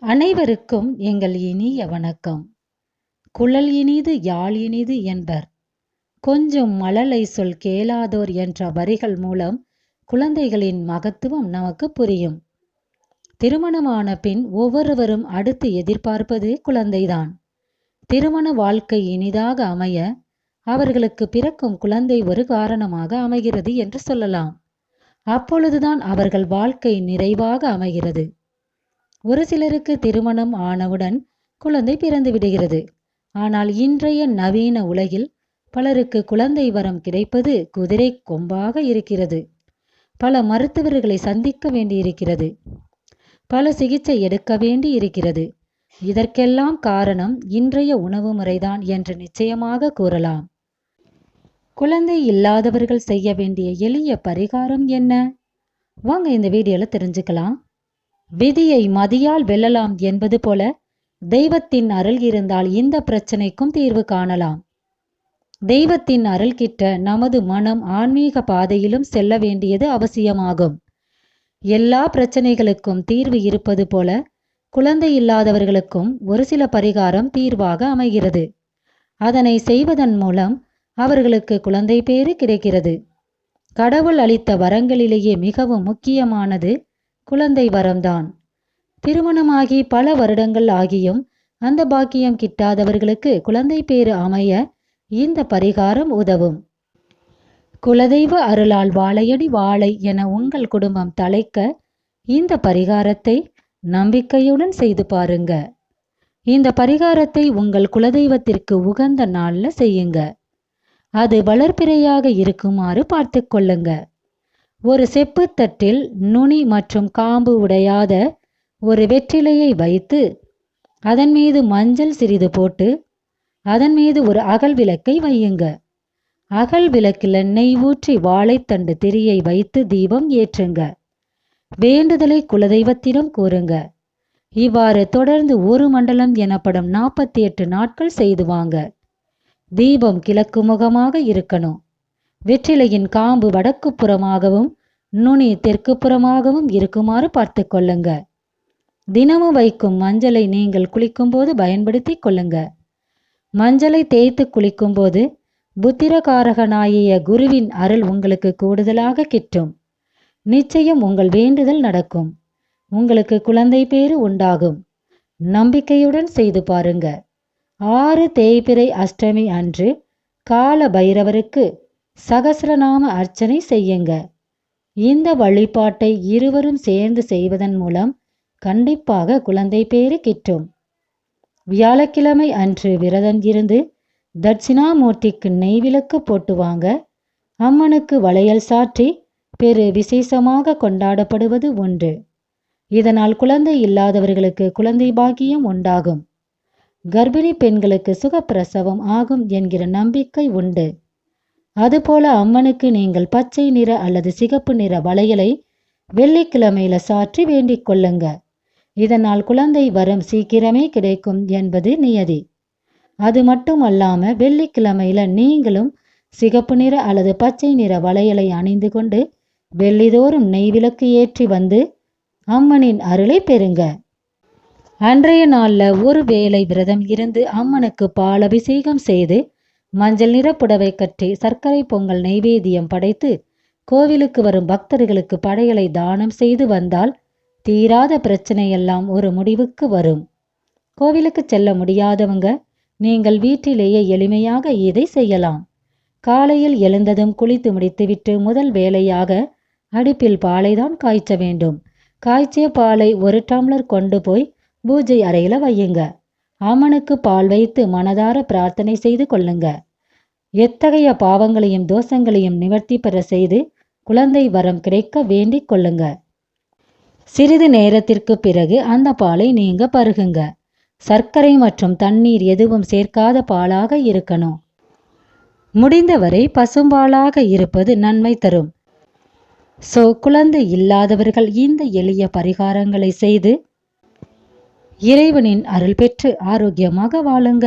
அனைவருக்கும் எங்கள் இனிய வணக்கம். குழல் இனிது யாழ் இனிது என்பர். கொஞ்சம் மழலை சொல் கேளாதோர் என்ற வரிகள் மூலம் குழந்தைகளின் மகத்துவம் நமக்கு புரியும். திருமணமான பின் ஒவ்வொருவரும் அடுத்து எதிர்பார்ப்பது குழந்தைதான். திருமண வாழ்க்கை இனிதாக அமைய அவர்களுக்கு பிறக்கும் குழந்தை ஒரு காரணமாக அமைகிறது என்று சொல்லலாம். அப்பொழுதுதான் அவர்கள் வாழ்க்கை நிறைவாக அமைகிறது. ஒரு சிலருக்கு திருமணம் ஆனவுடன் குழந்தை பிறந்து விடுகிறது. ஆனால் இன்றைய நவீன உலகில் பலருக்கு குழந்தை வரம் கிடைப்பது குதிரை கொம்பாக இருக்கிறது. பல மருத்துவர்களை சந்திக்க வேண்டியிருக்கிறது. பல சிகிச்சை எடுக்க வேண்டி இருக்கிறது இதற்கெல்லாம் காரணம் இன்றைய உணவு முறைதான் என்று நிச்சயமாக கூறலாம். குழந்தை இல்லாதவர்கள் செய்ய வேண்டிய எளிய பரிகாரம் என்ன? வாங்க இந்த வீடியோல தெரிஞ்சுக்கலாம். விதியை மதியால் வெல்லலாம் என்பது போல தெய்வத்தின் அருள் இருந்தால் இந்த பிரச்சனைக்கும் தீர்வு காணலாம். தெய்வத்தின் அருள் கிட்ட நமது மனம் ஆன்மீக பாதையிலும் செல்ல வேண்டியது அவசியமாகும். எல்லா பிரச்சனைகளுக்கும் தீர்வு இருப்பது போல குழந்தை இல்லாதவர்களுக்கும் ஒரு சில பரிகாரம் தீர்வாக அமைகிறது. அதனை செய்வதன் மூலம் அவர்களுக்கு குழந்தை பேறு கிடைக்கிறது. கடவுள் அளித்த வரங்களிலேயே மிகவும் முக்கியமானது குழந்தை வரம்தான். திருமணமாகி பல வருடங்கள் ஆகியும் அந்த பாக்கியம் கிட்டாதவர்களுக்கு குழந்தை பேறு அமைய இந்த பரிகாரம் உதவும். குலதெய்வ அருளால் வாழையடி வாழை என உங்கள் குடும்பம் தலைக்க இந்த பரிகாரத்தை நம்பிக்கையுடன் செய்து பாருங்க. இந்த பரிகாரத்தை உங்கள் குலதெய்வத்திற்கு உகந்த நாளில் செய்யுங்க. அது வளர்ப்பிறையாக இருக்குமாறு பார்த்து கொள்ளுங்க. ஒரு செப்புத்தட்டில் நுனி மற்றும் காம்பு உடையாத ஒரு வெற்றிலையை வைத்து அதன் மீது மஞ்சள் சிறிது போட்டு அதன் மீது ஒரு அகல் விளக்கை வையுங்க. அகல் விளக்கில் நெய் ஊற்றி வாழைத்தண்டு திரியை வைத்து தீபம் ஏற்றுங்க. வேண்டுதலை குலதெய்வத்திடம் கூறுங்க. இவ்வாறு தொடர்ந்து ஒரு மண்டலம் எனப்படும் நாற்பத்தி எட்டு நாட்கள் செய்துவாங்க தீபம் கிழக்கு முகமாக இருக்கணும். வெற்றிலையின் காம்பு வடக்கு புறமாகவும் நுனி தெற்கு புறமாகவும் இருக்குமாறு பார்த்து கொள்ளுங்க. தினமும் வைக்கும் மஞ்சளை நீங்கள் குளிக்கும்போது பயன்படுத்தி கொள்ளுங்க. மஞ்சளை தேய்த்து குளிக்கும்போது புத்திரகாரகனாகிய குருவின் அருள் உங்களுக்கு கூடுதலாக கிட்டும். நிச்சயம் உங்கள் வேண்டுதல் நடக்கும். உங்களுக்கு குழந்தை பேறு உண்டாகும். நம்பிக்கையுடன் செய்து பாருங்க. ஆறு தேய்பிறை அஷ்டமி அன்று கால பைரவருக்கு சகசிரநாம அர்ச்சனை செய்யுங்க. இந்த வழிபாட்டை இருவரும் சேர்ந்து செய்வதன் மூலம் கண்டிப்பாக குழந்தை பேறு கிட்டும். வியாழக்கிழமை அன்று விரதம் இருந்து தட்சிணாமூர்த்திக்கு நெய்விளக்கு போட்டு வாங்க. அம்மனுக்கு வளையல் சாற்றி பெரு விசேஷமாக கொண்டாடப்படுவது உண்டு இதனால் குழந்தை இல்லாதவர்களுக்கு குழந்தை பாக்கியம் உண்டாகும். கர்ப்பிணி பெண்களுக்கு சுகப்பிரசவம் ஆகும் என்கிற நம்பிக்கை உண்டு. அதுபோல அம்மனுக்கு நீங்கள் பச்சை நிற அல்லது சிகப்பு நிற வளையலை வெள்ளிக்கிழமையில சாற்றி வேண்டிக் கொள்ளுங்க. இதனால் குழந்தை வரம் சீக்கிரமே கிடைக்கும் என்பது நியதி. அது மட்டும் அல்லாம வெள்ளிக்கிழமையில நீங்களும் சிகப்பு நிற அல்லது பச்சை நிற வளையலை அணிந்து கொண்டு வெள்ளிதோறும் நெய்விளக்கு ஏற்றி வந்து அம்மனின் அருளை பெறுங்க. அன்றைய நாள்ல ஒரு வேளை விரதம் இருந்து அம்மனுக்கு பால் அபிஷேகம் செய்து மஞ்சள் நிற புடவை கட்டி சர்க்கரை பொங்கல் நைவேத்தியம் படைத்து கோவிலுக்கு வரும் பக்தர்களுக்கு படையலை தானம் செய்து வந்தால் தீராத பிரச்சனையெல்லாம் ஒரு முடிவுக்கு வரும். கோவிலுக்கு செல்ல முடியாதவங்க நீங்கள் வீட்டிலேயே எளிமையாக இதை செய்யலாம். காலையில் எழுந்ததும் குளித்து முடித்துவிட்டு முதல் வேலையாக அடுப்பில் பாலை தான் காய்ச்ச வேண்டும். காய்ச்சிய பாலை ஒரு டம்ளர் கொண்டு போய் பூஜை அறையில வையுங்க. அம்மனுக்கு பால் வைத்து மனதார பிரார்த்தனை செய்து கொள்ளுங்க. எத்தகைய பாவங்களையும் தோஷங்களையும் நிவர்த்தி பெற செய்து குழந்தை வரம் கிடைக்க வேண்டிக் கொள்ளுங்க. சிறிது நேரத்திற்கு பிறகு அந்த பாலை நீங்க பருகுங்க. சர்க்கரை மற்றும் தண்ணீர் எதுவும் சேர்க்காத பாலாக இருக்கணும். முடிந்தவரை பசும்பாலாக இருப்பது நன்மை தரும். சோ குழந்தை இல்லாதவர்கள் இந்த எளிய பரிகாரங்களை செய்து இறைவனின் அருள் பெற்று ஆரோக்கியமாக வாழுங்க.